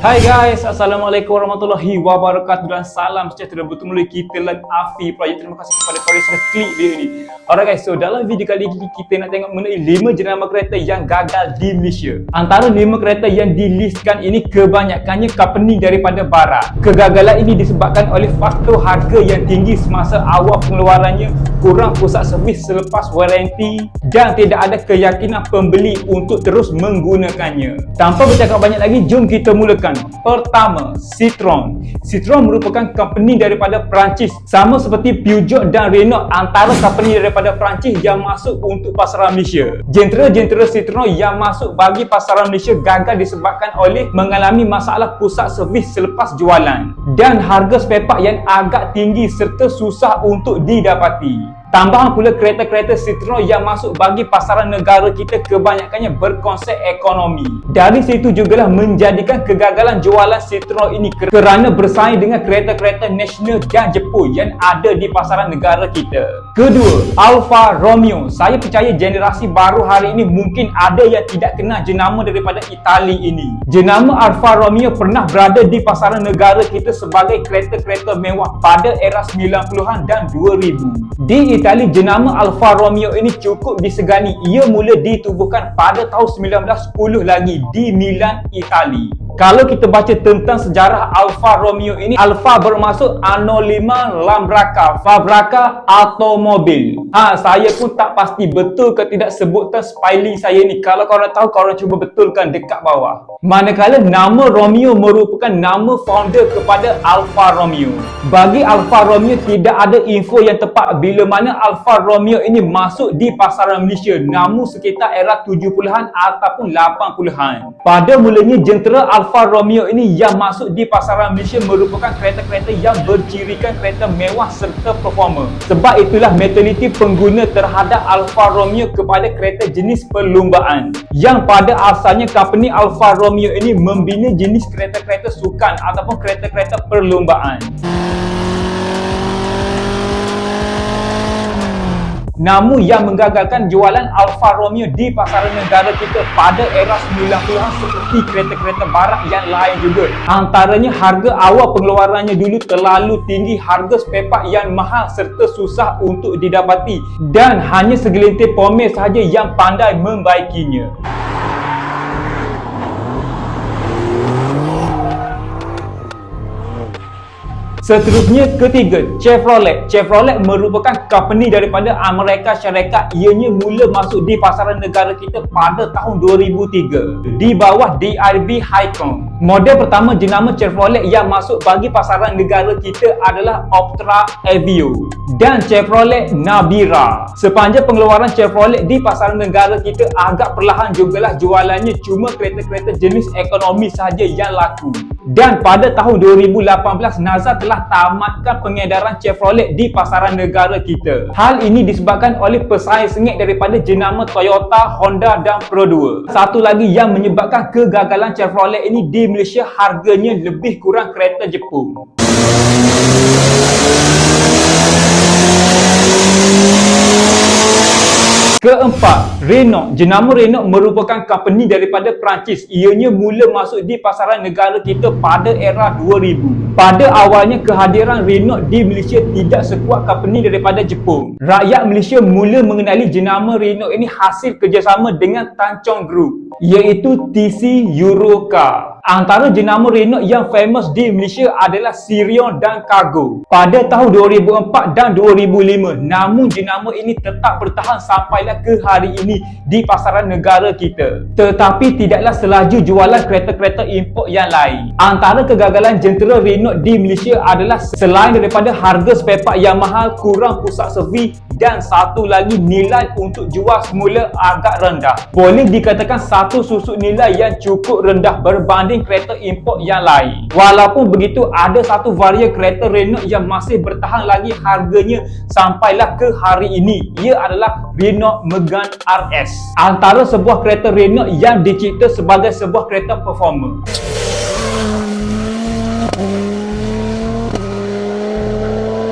Hai guys, Assalamualaikum warahmatullahi wabarakatuh dan salam sejahtera bertemu lagi kita lagi Afi Project. Terima kasih kepada yang sudah klik video ini. Alright guys, so dalam video kali ini kita nak tengok mengenai 5 jenama kereta yang gagal di Malaysia. Antara 5 kereta yang dilistkan ini kebanyakannya company daripada barat. Kegagalan ini disebabkan oleh faktor harga yang tinggi semasa awal pengeluarannya, kurang pusat servis selepas waranti dan tidak ada keyakinan pembeli untuk terus menggunakannya. Tanpa bercakap banyak lagi, jom kita mulakan. Pertama, Citroen. Citroen merupakan company daripada Perancis. Sama seperti Peugeot dan Renault antara company daripada Perancis yang masuk untuk pasaran Malaysia. Jentera-jentera Citroen yang masuk bagi pasaran Malaysia gagal disebabkan oleh mengalami masalah pusat servis selepas jualan dan harga spare part yang agak tinggi serta susah untuk didapati. Tambahan pula kereta-kereta Citroen yang masuk bagi pasaran negara kita kebanyakannya berkonsep ekonomi. Dari situ jugalah menjadikan kegagalan jualan Citroen ini kerana bersaing dengan kereta-kereta nasional dan Jepun yang ada di pasaran negara kita. Kedua, Alfa Romeo. Saya percaya generasi baru hari ini mungkin ada yang tidak kenal jenama daripada Itali ini. Jenama Alfa Romeo pernah berada di pasaran negara kita sebagai kereta-kereta mewah pada era 90-an dan 2000. Di Itali, jenama Alfa Romeo ini cukup disegani. Ia mula ditubuhkan pada tahun 1910 lagi di Milan, Itali. Kalau kita baca tentang sejarah Alfa Romeo ini, Alfa bermaksud Anolima Lambraka, Fabraka Automobil. Ha, saya pun tak pasti betul ke tidak sebutan spelling saya ni. Kalau korang tahu, korang cuba betulkan dekat bawah. Manakala nama Romeo merupakan nama founder kepada Alfa Romeo. Bagi Alfa Romeo tidak ada info yang tepat bila mana Alfa Romeo ini masuk di pasaran Malaysia namun sekitar era 70-an ataupun 80-an. Pada mulanya jentera Alfa Romeo ini yang masuk di pasaran Malaysia merupakan kereta-kereta yang bercirikan kereta mewah serta performa. Sebab itulah mentaliti pengguna terhadap Alfa Romeo kepada kereta jenis perlumbaan. Yang pada asalnya company Alfa Romeo ini membina jenis kereta-kereta sukan ataupun kereta-kereta perlumbaan. Namun yang menggagalkan jualan Alfa Romeo di pasaran negara kita pada era 90-an seperti kereta-kereta barat yang lain juga. Antaranya harga awal pengeluarannya dulu terlalu tinggi, harga spare part yang mahal serta susah untuk didapati dan hanya segelintir pomer sahaja yang pandai membaikinya. Seterusnya ketiga, Chevrolet. Chevrolet merupakan company daripada Amerika Syarikat. Ianya mula masuk di pasaran negara kita pada tahun 2003 di bawah DRB Hycon. Model pertama jenama Chevrolet yang masuk bagi pasaran negara kita adalah Optra Aveo dan Chevrolet Nabira. Sepanjang pengeluaran Chevrolet di pasaran negara kita agak perlahan jugalah jualannya cuma kereta-kereta jenis ekonomi sahaja yang laku. Dan pada tahun 2018 Nazar telah tamatkan pengedaran Chevrolet di pasaran negara kita. Hal ini disebabkan oleh pesaing sengit daripada jenama Toyota, Honda dan Pro 2. Satu lagi yang menyebabkan kegagalan Chevrolet ini di Malaysia harganya lebih kurang kereta Jepun. Keempat, Renault. Jenama Renault merupakan company daripada Perancis. Ianya mula masuk di pasaran negara kita pada era 2000. Pada awalnya kehadiran Renault di Malaysia tidak sekuat company daripada Jepun. Rakyat Malaysia mula mengenali jenama Renault ini hasil kerjasama dengan Tanchong Group iaitu TC Eurocar. Antara jenama Renault yang famous di Malaysia adalah Sirion dan Cargo. Pada tahun 2004 dan 2005, namun jenama ini tetap bertahan sampailah ke hari ini di pasaran negara kita. Tetapi tidaklah selaju jualan kereta-kereta import yang lain. Antara kegagalan jentera Renault di Malaysia adalah selain daripada harga spare part yang mahal, kurang pusat servis dan satu lagi nilai untuk jual semula agak rendah. Boleh dikatakan satu susuk nilai yang cukup rendah berbanding kereta import yang lain. Walaupun begitu ada satu varian kereta Renault yang masih bertahan lagi harganya sampailah ke hari ini. Ia adalah Renault Megane RS. Antara sebuah kereta Renault yang dicipta sebagai sebuah kereta performa.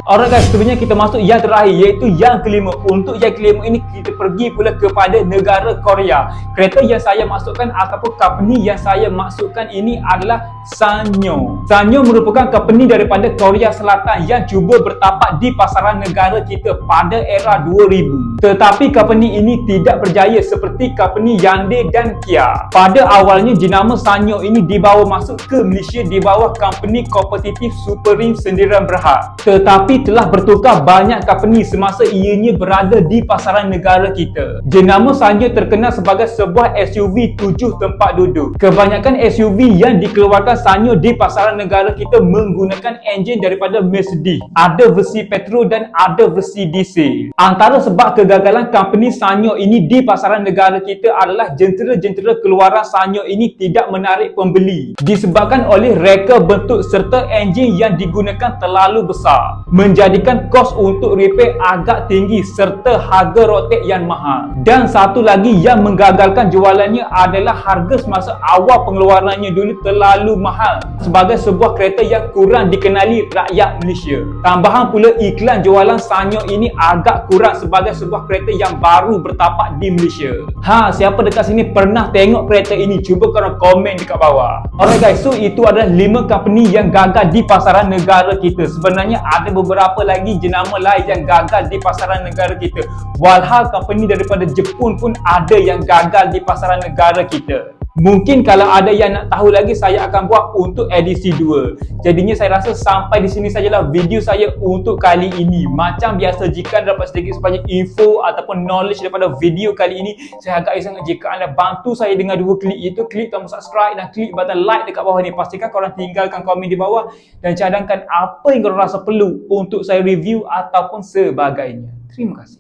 Alright guys, sebenarnya kita masuk yang terakhir iaitu yang kelima. Untuk yang kelima ini kita pergi pula kepada negara Korea. Kereta yang saya masukkan ataupun company yang saya masukkan ini adalah Sanyo. Sanyo merupakan company daripada Korea Selatan yang cuba bertapak di pasaran negara kita pada era 2000. Tetapi company ini tidak berjaya seperti company Hyundai dan Kia. Pada awalnya jenama Sanyo ini dibawa masuk ke Malaysia di bawah company kompetitif Superim Sendirian Berhad. Tetapi telah bertukar banyak company semasa ianya berada di pasaran negara kita. Jenama Sanyo terkenal sebagai sebuah SUV tujuh tempat duduk. Kebanyakan SUV yang dikeluarkan Sanyo di pasaran negara kita menggunakan enjin daripada Mercedes. Ada versi petrol dan ada versi diesel. Antara sebab kegagalan company Sanyo ini di pasaran negara kita adalah jentera-jentera keluaran Sanyo ini tidak menarik pembeli. Disebabkan oleh reka bentuk serta enjin yang digunakan terlalu besar menjadikan kos untuk repair agak tinggi serta harga rotek yang mahal. Dan satu lagi yang menggagalkan jualannya adalah harga semasa awal pengeluarannya dulu terlalu mahal sebagai sebuah kereta yang kurang dikenali rakyat Malaysia. Tambahan pula iklan jualan Sanyo ini agak kurang sebagai sebuah kereta yang baru bertapak di Malaysia. Ha, siapa dekat sini pernah tengok kereta ini? Cuba korang komen dekat bawah. Alright guys, so itu adalah 5 company yang gagal di pasaran negara kita. Sebenarnya ada beberapa lagi jenama lain yang gagal di pasaran negara kita. Walhal company daripada Jepun pun ada yang gagal di pasaran negara kita. Mungkin kalau ada yang nak tahu lagi saya akan buat untuk edisi 2. Jadinya saya rasa sampai di sini sajalah video saya untuk kali ini. Macam biasa jika dapat sedikit sebanyak info ataupun knowledge daripada video kali ini, saya agak sangat jika anda bantu saya dengan dua klik itu klik tombol subscribe dan klik button like dekat bawah ni. Pastikan korang tinggalkan komen di bawah dan cadangkan apa yang korang rasa perlu untuk saya review ataupun sebagainya. Terima kasih.